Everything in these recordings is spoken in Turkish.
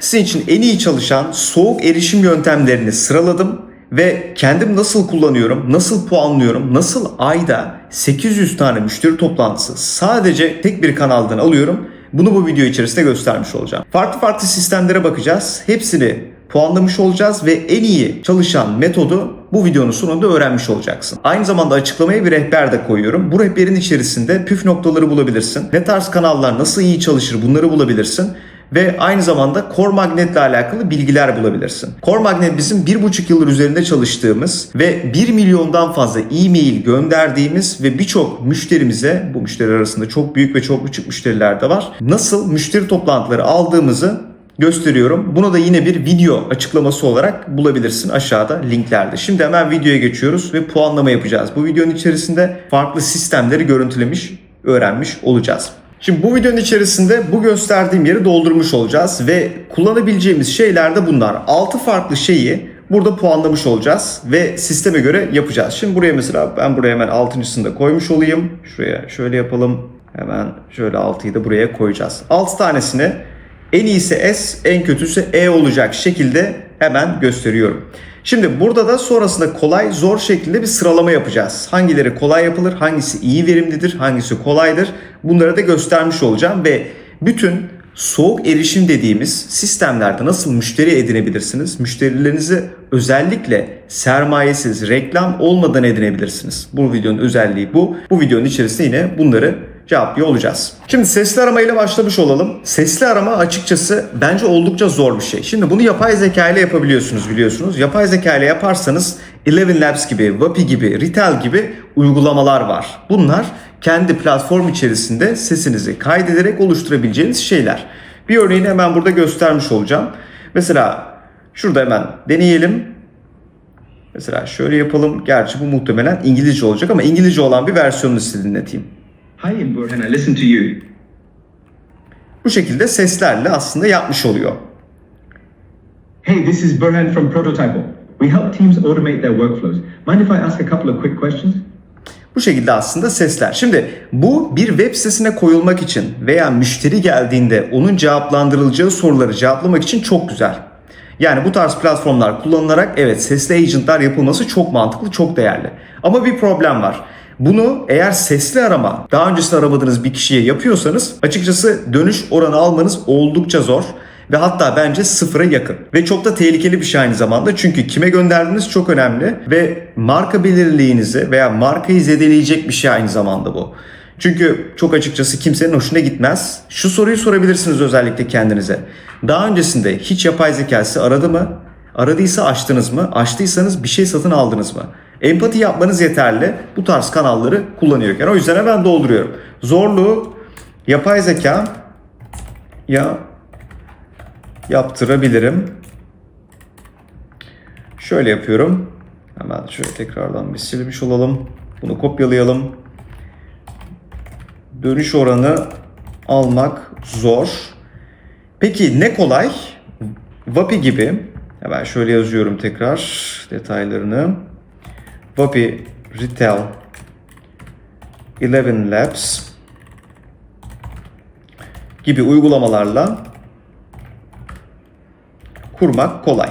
Sizin için en iyi çalışan soğuk erişim yöntemlerini sıraladım ve kendim nasıl kullanıyorum, nasıl puanlıyorum, nasıl ayda 800 tane müşteri toplantısı sadece tek bir kanaldan alıyorum. Bunu bu video içerisinde göstermiş olacağım. Farklı farklı sistemlere bakacağız. Hepsini puanlamış olacağız ve en iyi çalışan metodu bu videonun sonunda öğrenmiş olacaksın. Aynı zamanda açıklamaya bir rehber de koyuyorum. Bu rehberin içerisinde püf noktaları bulabilirsin. Ne tarz kanallar nasıl iyi çalışır bunları bulabilirsin ve aynı zamanda Core Magnet ile alakalı bilgiler bulabilirsin. Core Magnet bizim bir buçuk yıldır üzerinde çalıştığımız ve 1 milyondan fazla e-mail gönderdiğimiz ve birçok müşterimize bu müşteri arasında çok büyük ve çok küçük müşteriler de var. Nasıl müşteri toplantıları aldığımızı gösteriyorum. Bunu da yine bir video açıklaması olarak bulabilirsin aşağıda linklerde. Şimdi hemen videoya geçiyoruz ve puanlama yapacağız. Bu videonun içerisinde farklı sistemleri görüntülemiş, öğrenmiş olacağız. Şimdi bu videonun içerisinde bu gösterdiğim yeri doldurmuş olacağız ve kullanabileceğimiz şeyler de bunlar. 6 farklı şeyi burada puanlamış olacağız ve sisteme göre yapacağız. Şimdi buraya mesela ben buraya hemen 6.sını da koymuş olayım. Şuraya şöyle yapalım. Hemen şöyle 6'yı da buraya koyacağız. 6 tanesini en iyisi S, en kötüsü E olacak şekilde hemen gösteriyorum. Şimdi burada da sonrasında kolay, zor şeklinde bir sıralama yapacağız. Hangileri kolay yapılır, hangisi iyi verimlidir, hangisi kolaydır bunları da göstermiş olacağım ve bütün soğuk erişim dediğimiz sistemlerde nasıl müşteri edinebilirsiniz? Müşterilerinizi özellikle sermayesiz, reklam olmadan edinebilirsiniz. Bu videonun özelliği bu. Bu videonun içerisinde yine bunları cevaplıyor olacağız. Şimdi sesli arama ile başlamış olalım. Sesli arama açıkçası bence oldukça zor bir şey. Şimdi bunu yapay zeka ile yapabiliyorsunuz biliyorsunuz. Yapay zeka ile yaparsanız Eleven Labs gibi, Wapi gibi, Ritel gibi uygulamalar var. Bunlar kendi platform içerisinde sesinizi kaydederek oluşturabileceğiniz şeyler. Bir örneğini hemen burada göstermiş olacağım. Mesela şurada hemen deneyelim. Mesela şöyle yapalım. Gerçi bu muhtemelen İngilizce olacak ama İngilizce olan bir versiyonunu size dinleteyim. Hi, Burhan. I listen to you. Bu şekilde seslerle aslında yapmış oluyor. Hey, this is Burhan from Prototype. We help teams automate their workflows. Mind if I ask a couple of quick questions? Bu şekilde aslında sesler. Şimdi bu bir web sitesine koyulmak için veya müşteri geldiğinde onun cevaplandırılacağı soruları cevaplamak için çok güzel. Yani bu tarz platformlar kullanılarak evet sesli agentlar yapılması çok mantıklı, çok değerli. Ama bir problem var. Bunu eğer sesli arama daha öncesinde aramadığınız bir kişiye yapıyorsanız açıkçası dönüş oranı almanız oldukça zor ve hatta bence sıfıra yakın. Ve çok da tehlikeli bir şey aynı zamanda çünkü kime gönderdiğiniz çok önemli ve marka belirliliğinizi veya markayı zedeleyecek bir şey aynı zamanda bu. Çünkü çok açıkçası kimsenin hoşuna gitmez. Şu soruyu sorabilirsiniz özellikle kendinize. Daha öncesinde hiç yapay zekası aradı mı? Aradıysa açtınız mı? Açtıysanız bir şey satın aldınız mı? Empati yapmanız yeterli bu tarz kanalları kullanıyorken. O yüzden hemen dolduruyorum. Zorluğu yapay zeka ya yaptırabilirim. Şöyle yapıyorum. Hemen şöyle tekrardan bir silmiş olalım. Bunu kopyalayalım. Dönüş oranı almak zor. Peki ne kolay? Vapi gibi. Hemen şöyle yazıyorum tekrar detaylarını. Vapi Retail 11 Labs gibi uygulamalarla kurmak kolay.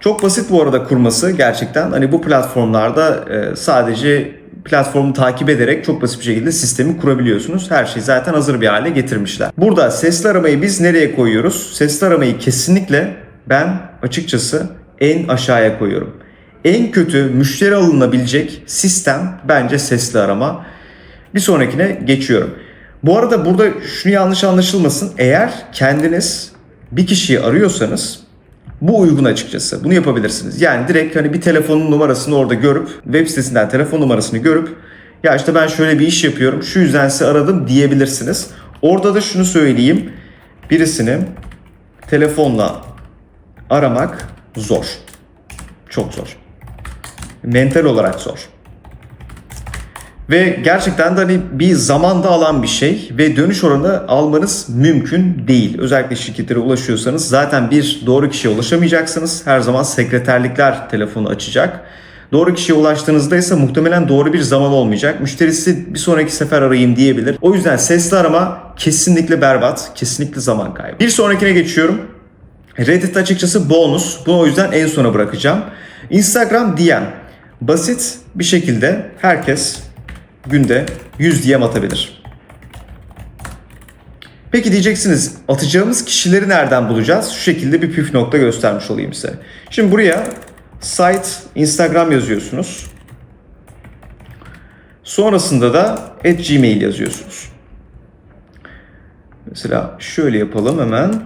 Çok basit bu arada kurması gerçekten. Hani bu platformlarda e, sadece platformu takip ederek çok basit bir şekilde sistemi kurabiliyorsunuz. Her şeyi zaten hazır bir hale getirmişler. Burada sesli aramayı biz nereye koyuyoruz? Sesli aramayı kesinlikle ben açıkçası en aşağıya koyuyorum. En kötü müşteri alınabilecek sistem bence sesli arama. Bir sonrakine geçiyorum. Bu arada burada şunu yanlış anlaşılmasın. Eğer kendiniz bir kişiyi arıyorsanız bu uygun açıkçası. Bunu yapabilirsiniz. Yani direkt hani bir telefonun numarasını orada görüp web sitesinden telefon numarasını görüp ya işte ben şöyle bir iş yapıyorum. Şu yüzden sizi aradım diyebilirsiniz. Orada da şunu söyleyeyim. Birisini telefonla aramak zor. Çok zor. Mental olarak zor. Ve gerçekten de hani bir zamanda alan bir şey ve dönüş oranı almanız mümkün değil. Özellikle şirketlere ulaşıyorsanız zaten bir doğru kişiye ulaşamayacaksınız. Her zaman sekreterlikler telefonu açacak. Doğru kişiye ulaştığınızda ise muhtemelen doğru bir zaman olmayacak. Müşterisi bir sonraki sefer arayayım diyebilir. O yüzden sesli arama kesinlikle berbat, kesinlikle zaman kaybı. Bir sonrakine geçiyorum. Reddit açıkçası bonus. Bunu o yüzden en sona bırakacağım. Instagram DM. Basit bir şekilde herkes günde 100 DM atabilir. Peki diyeceksiniz atacağımız kişileri nereden bulacağız? Şu şekilde bir püf nokta göstermiş olayım size. Şimdi buraya site Instagram yazıyorsunuz. Sonrasında da at gmail yazıyorsunuz. Mesela şöyle yapalım hemen.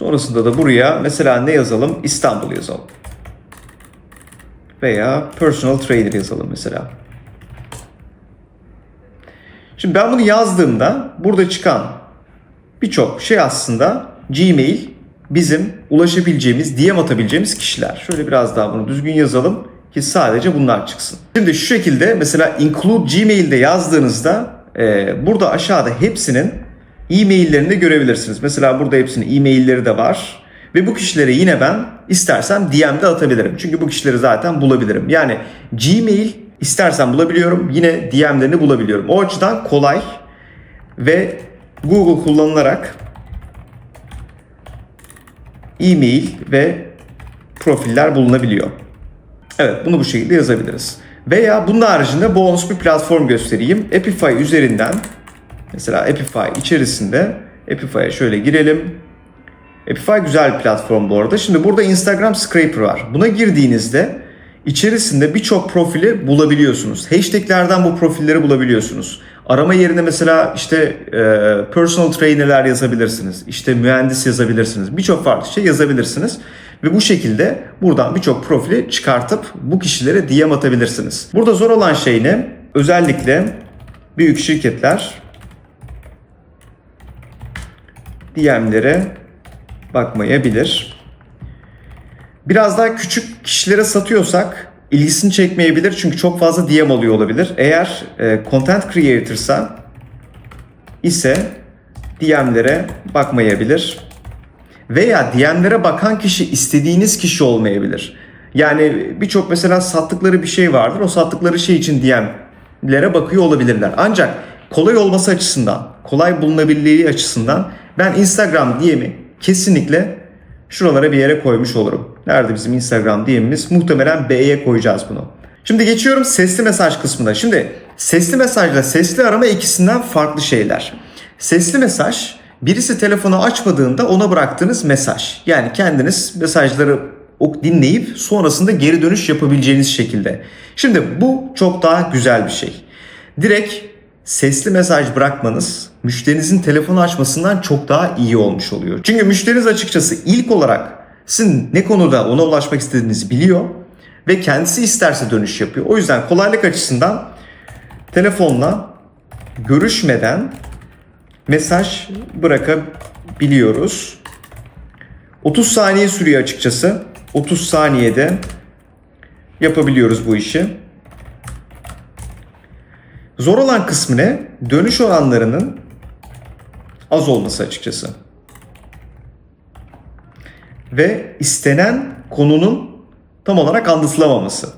Sonrasında da buraya mesela ne yazalım? İstanbul yazalım. Veya personal trainer yazalım mesela. Şimdi ben bunu yazdığımda burada çıkan birçok şey aslında Gmail bizim ulaşabileceğimiz, DM atabileceğimiz kişiler. Şöyle biraz daha bunu düzgün yazalım ki sadece bunlar çıksın. Şimdi şu şekilde mesela include Gmail'de yazdığınızda e, burada aşağıda hepsinin e-maillerini de görebilirsiniz. Mesela burada hepsinin e-mailleri de var. Ve bu kişilere yine ben istersem DM'de atabilirim. Çünkü bu kişileri zaten bulabilirim. Yani Gmail istersen bulabiliyorum. Yine DM'lerini bulabiliyorum. O açıdan kolay ve Google kullanılarak e-mail ve profiller bulunabiliyor. Evet bunu bu şekilde yazabiliriz. Veya bunun haricinde bonus bir platform göstereyim. Epify üzerinden mesela Epify içerisinde Epify'e şöyle girelim. Epify güzel bir platform bu arada. Şimdi burada Instagram Scraper var. Buna girdiğinizde içerisinde birçok profili bulabiliyorsunuz. Hashtaglerden bu profilleri bulabiliyorsunuz. Arama yerine mesela işte e, personal trainer'ler yazabilirsiniz. İşte mühendis yazabilirsiniz. Birçok farklı şey yazabilirsiniz. Ve bu şekilde buradan birçok profili çıkartıp bu kişilere DM atabilirsiniz. Burada zor olan şey ne? Özellikle büyük şirketler DM'lere bakmayabilir. Biraz daha küçük kişilere satıyorsak ilgisini çekmeyebilir çünkü çok fazla DM alıyor olabilir. Eğer e, content creator'sa ise DM'lere bakmayabilir. Veya DM'lere bakan kişi istediğiniz kişi olmayabilir. Yani birçok mesela sattıkları bir şey vardır. O sattıkları şey için DM'lere bakıyor olabilirler. Ancak kolay olması açısından, kolay bulunabilirliği açısından ben Instagram DM'i kesinlikle şuralara bir yere koymuş olurum. Nerede bizim Instagram DM'imiz? Muhtemelen B'ye koyacağız bunu. Şimdi geçiyorum sesli mesaj kısmına. Şimdi sesli mesajla sesli arama ikisinden farklı şeyler. Sesli mesaj birisi telefonu açmadığında ona bıraktığınız mesaj. Yani kendiniz mesajları dinleyip sonrasında geri dönüş yapabileceğiniz şekilde. Şimdi bu çok daha güzel bir şey. Direkt sesli mesaj bırakmanız müşterinizin telefonu açmasından çok daha iyi olmuş oluyor. Çünkü müşteriniz açıkçası ilk olarak sizin ne konuda ona ulaşmak istediğinizi biliyor ve kendisi isterse dönüş yapıyor. O yüzden kolaylık açısından telefonla görüşmeden mesaj bırakabiliyoruz. 30 saniye sürüyor açıkçası. 30 saniyede yapabiliyoruz bu işi. Zor olan kısmı ne? Dönüş oranlarının az olması açıkçası. Ve istenen konunun tam olarak anlatılamaması.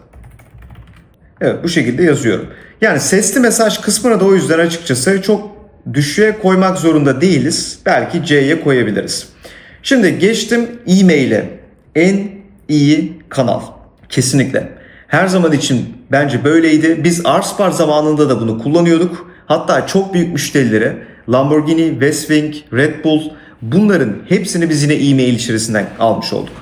Evet bu şekilde yazıyorum. Yani sesli mesaj kısmına da o yüzden açıkçası çok düşüğe koymak zorunda değiliz. Belki C'ye koyabiliriz. Şimdi geçtim e-mail'e. En iyi kanal. Kesinlikle. Her zaman için bence böyleydi. Biz Arspar zamanında da bunu kullanıyorduk. Hatta çok büyük müşterilere Lamborghini, Westwing, Red Bull bunların hepsini biz yine e-mail içerisinden almış olduk.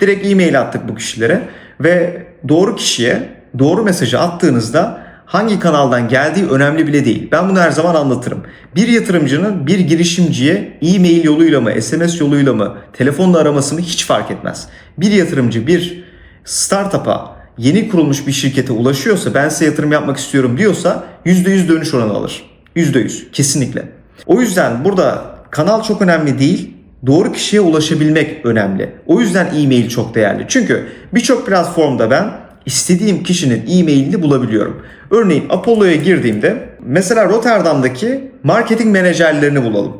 Direkt e-mail attık bu kişilere ve doğru kişiye doğru mesajı attığınızda hangi kanaldan geldiği önemli bile değil. Ben bunu her zaman anlatırım. Bir yatırımcının bir girişimciye e-mail yoluyla mı, SMS yoluyla mı, telefonla araması mı hiç fark etmez. Bir yatırımcı bir startup'a yeni kurulmuş bir şirkete ulaşıyorsa ben size yatırım yapmak istiyorum diyorsa %100 dönüş oranı alır. %100 kesinlikle. O yüzden burada kanal çok önemli değil. Doğru kişiye ulaşabilmek önemli. O yüzden e-mail çok değerli. Çünkü birçok platformda ben istediğim kişinin e-mailini bulabiliyorum. Örneğin Apollo'ya girdiğimde mesela Rotterdam'daki marketing menajerlerini bulalım.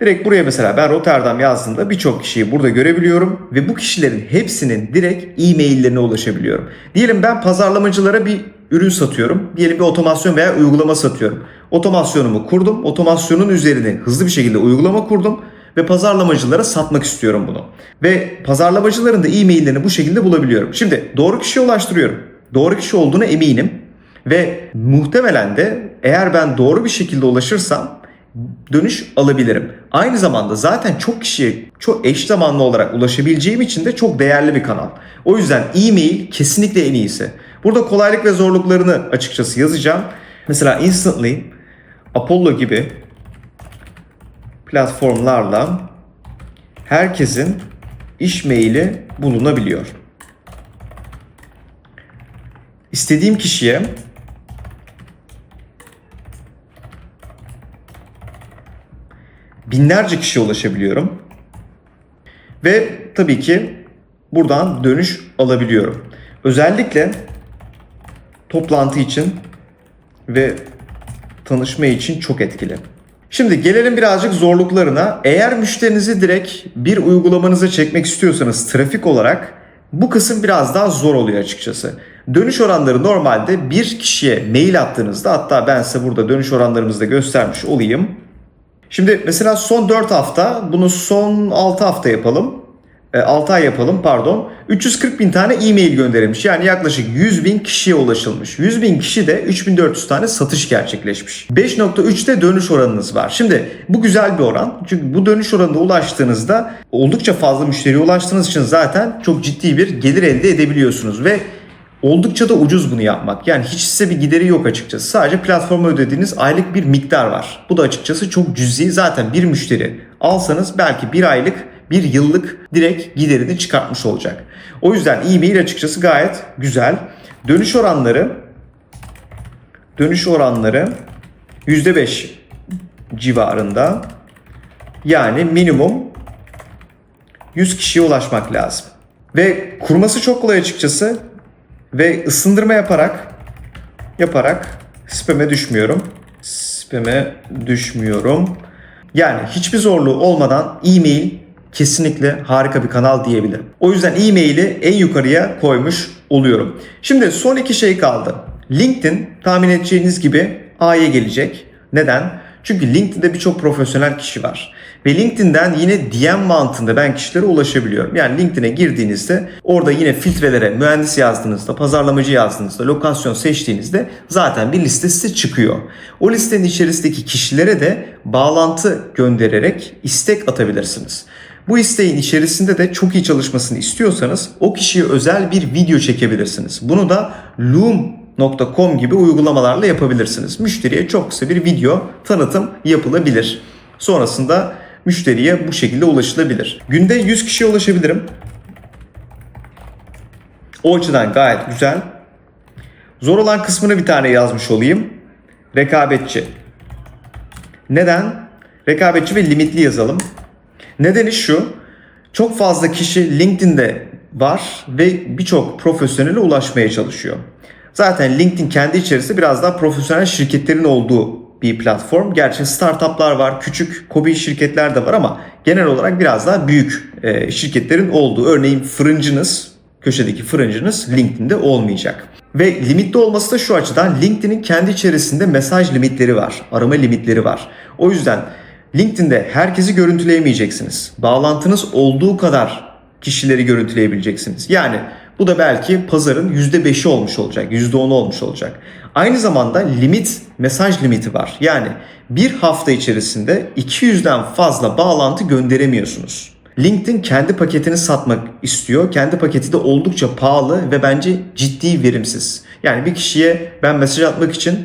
Direkt buraya mesela ben Rotterdam yazdığımda birçok kişiyi burada görebiliyorum ve bu kişilerin hepsinin direkt e-maillerine ulaşabiliyorum. Diyelim ben pazarlamacılara bir ürün satıyorum. Diyelim bir otomasyon veya uygulama satıyorum. Otomasyonumu kurdum. Otomasyonun üzerine hızlı bir şekilde uygulama kurdum ve pazarlamacılara satmak istiyorum bunu. Ve pazarlamacıların da e-maillerini bu şekilde bulabiliyorum. Şimdi doğru kişiye ulaştırıyorum. Doğru kişi olduğuna eminim ve muhtemelen de eğer ben doğru bir şekilde ulaşırsam dönüş alabilirim. Aynı zamanda zaten çok kişiye çok eş zamanlı olarak ulaşabileceğim için de çok değerli bir kanal. O yüzden e-mail kesinlikle en iyisi. Burada kolaylık ve zorluklarını açıkçası yazacağım. Mesela Instantly, Apollo gibi platformlarla herkesin iş maili bulunabiliyor. İstediğim kişiye binlerce kişiye ulaşabiliyorum. Ve tabii ki buradan dönüş alabiliyorum. Özellikle toplantı için ve tanışma için çok etkili. Şimdi gelelim birazcık zorluklarına. Eğer müşterinizi direkt bir uygulamanıza çekmek istiyorsanız trafik olarak bu kısım biraz daha zor oluyor açıkçası. Dönüş oranları normalde bir kişiye mail attığınızda hatta ben size burada dönüş oranlarımızı da göstermiş olayım. Şimdi mesela son 4 hafta bunu son 6 hafta yapalım. 6 ay yapalım pardon. 340 bin tane e-mail gönderilmiş. Yani yaklaşık 100 bin kişiye ulaşılmış. 100 bin kişi de 3400 tane satış gerçekleşmiş. 5.3'te dönüş oranınız var. Şimdi bu güzel bir oran. Çünkü bu dönüş oranına ulaştığınızda oldukça fazla müşteriye ulaştığınız için zaten çok ciddi bir gelir elde edebiliyorsunuz. Ve Oldukça da ucuz bunu yapmak. Yani hiç size bir gideri yok açıkçası. Sadece platforma ödediğiniz aylık bir miktar var. Bu da açıkçası çok cüzi. Zaten bir müşteri alsanız belki bir aylık, bir yıllık direkt giderini çıkartmış olacak. O yüzden e-mail açıkçası gayet güzel. Dönüş oranları dönüş oranları %5 civarında. Yani minimum 100 kişiye ulaşmak lazım. Ve kurması çok kolay açıkçası ve ısındırma yaparak yaparak spam'e düşmüyorum. Spam'e düşmüyorum. Yani hiçbir zorluğu olmadan e-mail kesinlikle harika bir kanal diyebilirim. O yüzden e-maili en yukarıya koymuş oluyorum. Şimdi son iki şey kaldı. LinkedIn tahmin edeceğiniz gibi A'ya gelecek. Neden? Çünkü LinkedIn'de birçok profesyonel kişi var. Ve LinkedIn'den yine DM mantığında ben kişilere ulaşabiliyorum. Yani LinkedIn'e girdiğinizde orada yine filtrelere mühendis yazdığınızda, pazarlamacı yazdığınızda, lokasyon seçtiğinizde zaten bir liste size çıkıyor. O listenin içerisindeki kişilere de bağlantı göndererek istek atabilirsiniz. Bu isteğin içerisinde de çok iyi çalışmasını istiyorsanız o kişiye özel bir video çekebilirsiniz. Bunu da Loom .com gibi uygulamalarla yapabilirsiniz. Müşteriye çok kısa bir video tanıtım yapılabilir. Sonrasında müşteriye bu şekilde ulaşılabilir. Günde 100 kişiye ulaşabilirim. O açıdan gayet güzel. Zor olan kısmını bir tane yazmış olayım. Rekabetçi. Neden? Rekabetçi ve limitli yazalım. Nedeni şu. Çok fazla kişi LinkedIn'de var ve birçok profesyonele ulaşmaya çalışıyor. Zaten LinkedIn kendi içerisinde biraz daha profesyonel şirketlerin olduğu bir platform. Gerçi startuplar var, küçük kobi şirketler de var ama genel olarak biraz daha büyük e, şirketlerin olduğu. Örneğin fırıncınız, köşedeki fırıncınız LinkedIn'de olmayacak. Ve limitli olması da şu açıdan LinkedIn'in kendi içerisinde mesaj limitleri var, arama limitleri var. O yüzden LinkedIn'de herkesi görüntüleyemeyeceksiniz. Bağlantınız olduğu kadar kişileri görüntüleyebileceksiniz. Yani bu da belki pazarın %5'i olmuş olacak, %10'u olmuş olacak. Aynı zamanda limit, mesaj limiti var. Yani bir hafta içerisinde 200'den fazla bağlantı gönderemiyorsunuz. LinkedIn kendi paketini satmak istiyor. Kendi paketi de oldukça pahalı ve bence ciddi verimsiz. Yani bir kişiye ben mesaj atmak için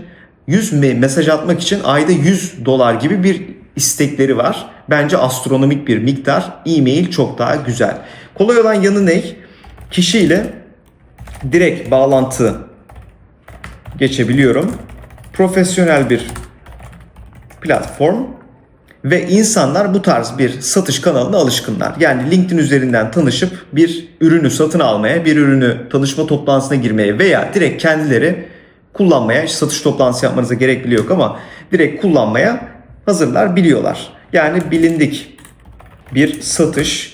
100 mesaj atmak için ayda 100 dolar gibi bir istekleri var. Bence astronomik bir miktar. E-mail çok daha güzel. Kolay olan yanı ne? kişiyle direkt bağlantı geçebiliyorum. Profesyonel bir platform ve insanlar bu tarz bir satış kanalına alışkınlar. Yani LinkedIn üzerinden tanışıp bir ürünü satın almaya, bir ürünü tanışma toplantısına girmeye veya direkt kendileri kullanmaya, satış toplantısı yapmanıza gerek bile yok ama direkt kullanmaya hazırlar, biliyorlar. Yani bilindik bir satış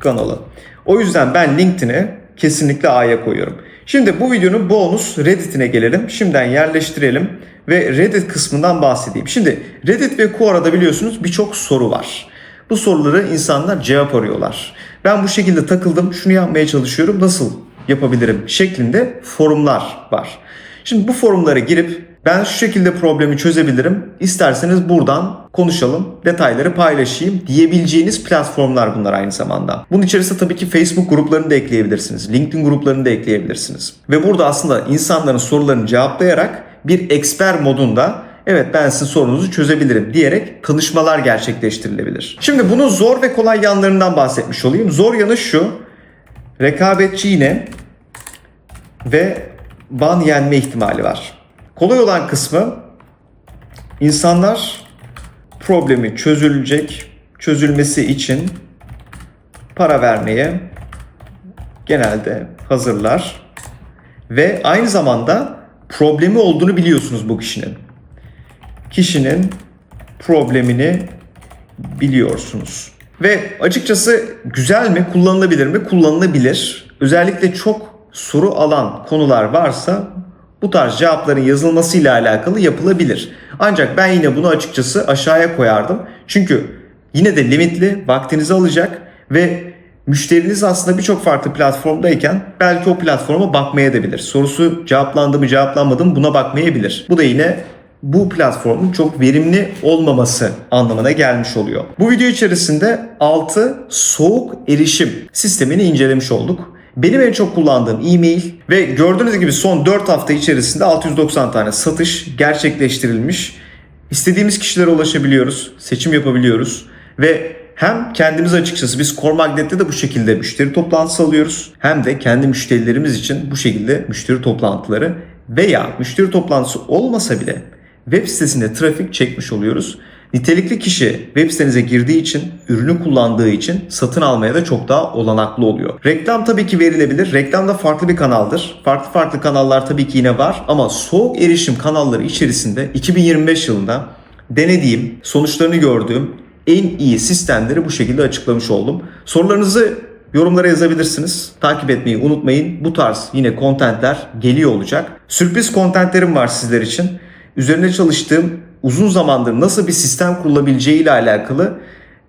kanalı. O yüzden ben LinkedIn'i kesinlikle A'ya koyuyorum. Şimdi bu videonun bonus Reddit'ine gelelim. Şimdiden yerleştirelim ve Reddit kısmından bahsedeyim. Şimdi Reddit ve Quora'da biliyorsunuz birçok soru var. Bu soruları insanlar cevap arıyorlar. Ben bu şekilde takıldım, şunu yapmaya çalışıyorum, nasıl yapabilirim şeklinde forumlar var. Şimdi bu forumlara girip ben şu şekilde problemi çözebilirim. İsterseniz buradan konuşalım, detayları paylaşayım diyebileceğiniz platformlar bunlar aynı zamanda. Bunun içerisinde tabii ki Facebook gruplarını da ekleyebilirsiniz. LinkedIn gruplarını da ekleyebilirsiniz. Ve burada aslında insanların sorularını cevaplayarak bir eksper modunda evet ben sizin sorunuzu çözebilirim diyerek tanışmalar gerçekleştirilebilir. Şimdi bunun zor ve kolay yanlarından bahsetmiş olayım. Zor yanı şu. Rekabetçi yine ve ban yenme ihtimali var. Kolay olan kısmı insanlar problemi çözülecek, çözülmesi için para vermeye genelde hazırlar ve aynı zamanda problemi olduğunu biliyorsunuz bu kişinin. Kişinin problemini biliyorsunuz. Ve açıkçası güzel mi, kullanılabilir mi? Kullanılabilir. Özellikle çok soru alan konular varsa bu tarz cevapların yazılmasıyla alakalı yapılabilir. Ancak ben yine bunu açıkçası aşağıya koyardım. Çünkü yine de limitli, vaktinizi alacak ve müşteriniz aslında birçok farklı platformdayken belki o platforma bakmaya da bilir. Sorusu cevaplandı mı cevaplanmadı mı buna bakmayabilir. Bu da yine bu platformun çok verimli olmaması anlamına gelmiş oluyor. Bu video içerisinde 6 soğuk erişim sistemini incelemiş olduk. Benim en çok kullandığım e-mail ve gördüğünüz gibi son 4 hafta içerisinde 690 tane satış gerçekleştirilmiş. İstediğimiz kişilere ulaşabiliyoruz, seçim yapabiliyoruz ve hem kendimiz açıkçası biz Core Magnet'te de bu şekilde müşteri toplantısı alıyoruz. Hem de kendi müşterilerimiz için bu şekilde müşteri toplantıları veya müşteri toplantısı olmasa bile web sitesinde trafik çekmiş oluyoruz. Nitelikli kişi web sitenize girdiği için, ürünü kullandığı için satın almaya da çok daha olanaklı oluyor. Reklam tabii ki verilebilir. Reklam da farklı bir kanaldır. Farklı farklı kanallar tabii ki yine var ama soğuk erişim kanalları içerisinde 2025 yılında denediğim, sonuçlarını gördüğüm en iyi sistemleri bu şekilde açıklamış oldum. Sorularınızı yorumlara yazabilirsiniz. Takip etmeyi unutmayın. Bu tarz yine kontentler geliyor olacak. Sürpriz kontentlerim var sizler için. Üzerine çalıştığım uzun zamandır nasıl bir sistem kurulabileceği ile alakalı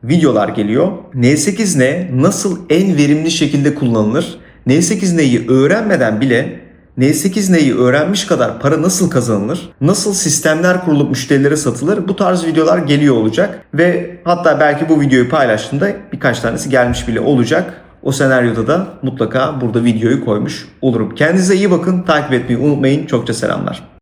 videolar geliyor. N8 ne nasıl en verimli şekilde kullanılır? N8 neyi öğrenmeden bile N8 neyi öğrenmiş kadar para nasıl kazanılır? Nasıl sistemler kurulup müşterilere satılır? Bu tarz videolar geliyor olacak ve hatta belki bu videoyu paylaştığımda birkaç tanesi gelmiş bile olacak. O senaryoda da mutlaka burada videoyu koymuş olurum. Kendinize iyi bakın, takip etmeyi unutmayın. Çokça selamlar.